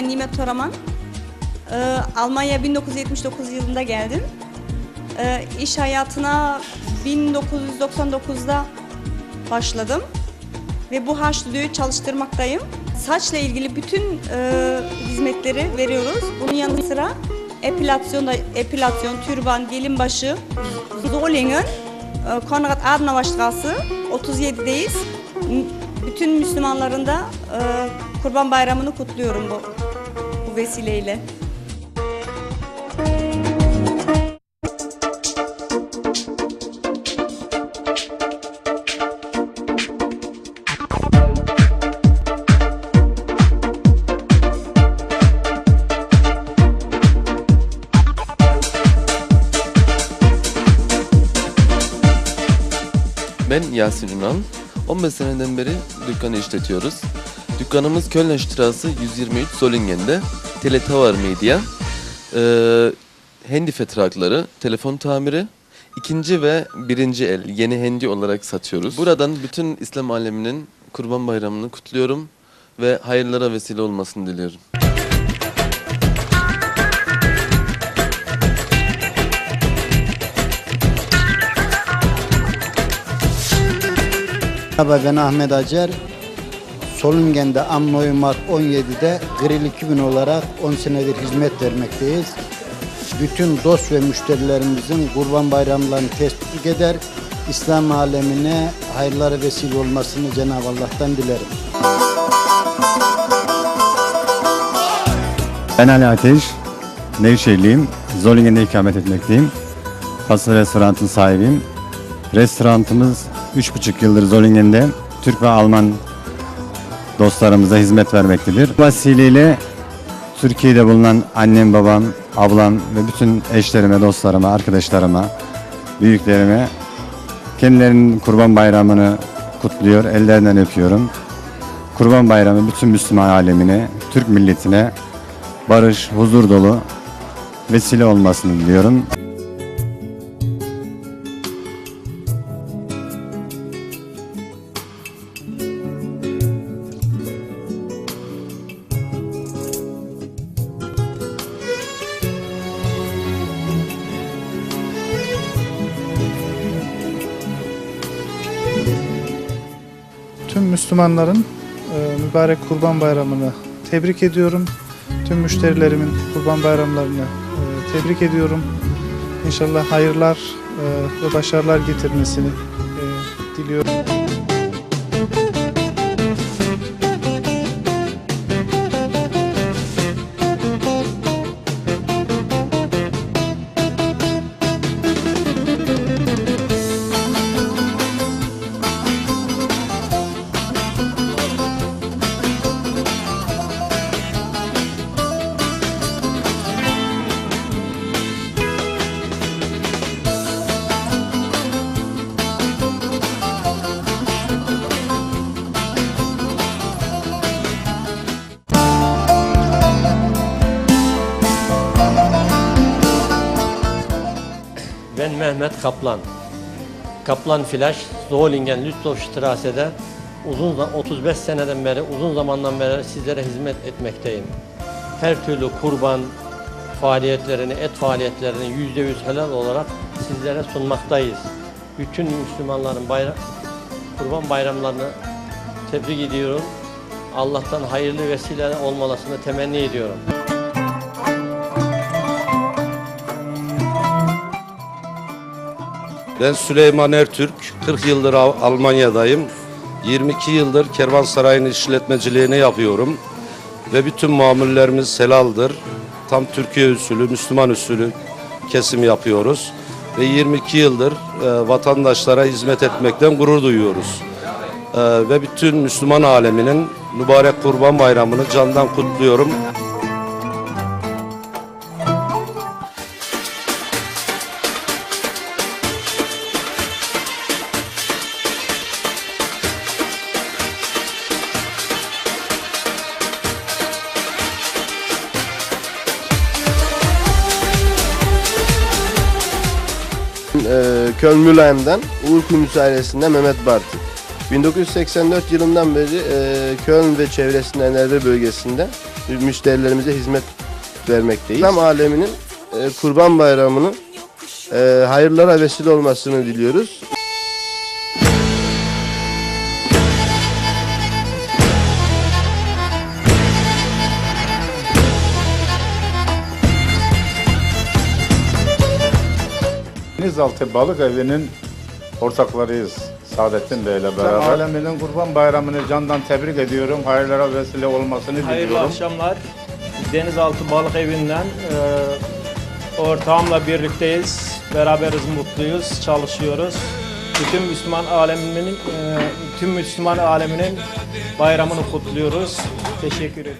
ben Nimet Toraman. Ee, Almanya 1979 yılında geldim. Ee, iş hayatına 1999'da başladım. Ve bu H stüdyoyu çalıştırmaktayım. Saçla ilgili bütün e, hizmetleri veriyoruz. Bunun yanı sıra epilasyon, da, epilasyon, türban, gelin başı, Solingen, e, Konrad Adenauer Straße 37'deyiz. M- Bütün Müslümanların da e, Kurban Bayramı'nı kutluyorum bu, bu vesileyle. Ben Yasin Ünal. 15 seneden beri dükkanı işletiyoruz. Dükkanımız Köln Straße 123 Solingen'de. Teletower Media. Ee, handy fetrakları, telefon tamiri, ikinci ve birinci el yeni handy olarak satıyoruz. Buradan bütün İslam aleminin Kurban Bayramı'nı kutluyorum ve hayırlara vesile olmasını diliyorum. Merhaba ben Ahmet Acar. Solungen'de Amnoy Mart 17'de Grill 2000 olarak 10 senedir hizmet vermekteyiz. Bütün dost ve müşterilerimizin kurban bayramlarını tespit eder. İslam alemine hayırlara vesile olmasını Cenab-ı Allah'tan dilerim. Ben Ali Ateş, Nevşehirliyim. Zollingen'de ikamet etmekteyim. Pasta restoranın sahibiyim. Restorantımız 3,5 yıldır Zollingen'de Türk ve Alman dostlarımıza hizmet vermektedir. Bu vesileyle Türkiye'de bulunan annem, babam, ablam ve bütün eşlerime, dostlarıma, arkadaşlarıma, büyüklerime kendilerinin kurban bayramını kutluyor, ellerinden öpüyorum. Kurban bayramı bütün Müslüman alemine, Türk milletine barış, huzur dolu vesile olmasını diliyorum. Müslümanların e, mübarek Kurban Bayramı'nı tebrik ediyorum. Tüm müşterilerimin Kurban Bayramlarını e, tebrik ediyorum. İnşallah hayırlar e, ve başarılar getirmesini e, diliyorum. Mehmet Kaplan. Kaplan Flash, Zollingen, Lützow uzun za- 35 seneden beri, uzun zamandan beri sizlere hizmet etmekteyim. Her türlü kurban faaliyetlerini, et faaliyetlerini yüzde yüz helal olarak sizlere sunmaktayız. Bütün Müslümanların bayram, kurban bayramlarını tebrik ediyorum. Allah'tan hayırlı vesile olmalasını temenni ediyorum. Ben Süleyman Ertürk, 40 yıldır Al- Almanya'dayım. 22 yıldır kervansarayın işletmeciliğini yapıyorum. Ve bütün mamullerimiz helaldir. Tam Türkiye usulü, Müslüman usulü kesim yapıyoruz. Ve 22 yıldır e, vatandaşlara hizmet etmekten gurur duyuyoruz. E, ve bütün Müslüman aleminin mübarek Kurban Bayramı'nı candan kutluyorum. Ee, Köln Mülheim'den Uğur Kuyumcusu ailesinde Mehmet Bartı. 1984 yılından beri e, Köln ve çevresinde Enerji bölgesinde müşterilerimize hizmet vermekteyiz. İslam aleminin e, Kurban Bayramı'nın e, hayırlara vesile olmasını diliyoruz. Denizaltı Balık Evi'nin ortaklarıyız. Saadettin Bey ile beraber. Aleminin Kurban Bayramı'nı candan tebrik ediyorum. Hayırlara vesile olmasını Hayırlı diliyorum. akşamlar. Denizaltı Balık Evi'nden e, ortağımla birlikteyiz. Beraberiz, mutluyuz, çalışıyoruz. Bütün Müslüman aleminin e, tüm Müslüman aleminin bayramını kutluyoruz. Teşekkür ederim.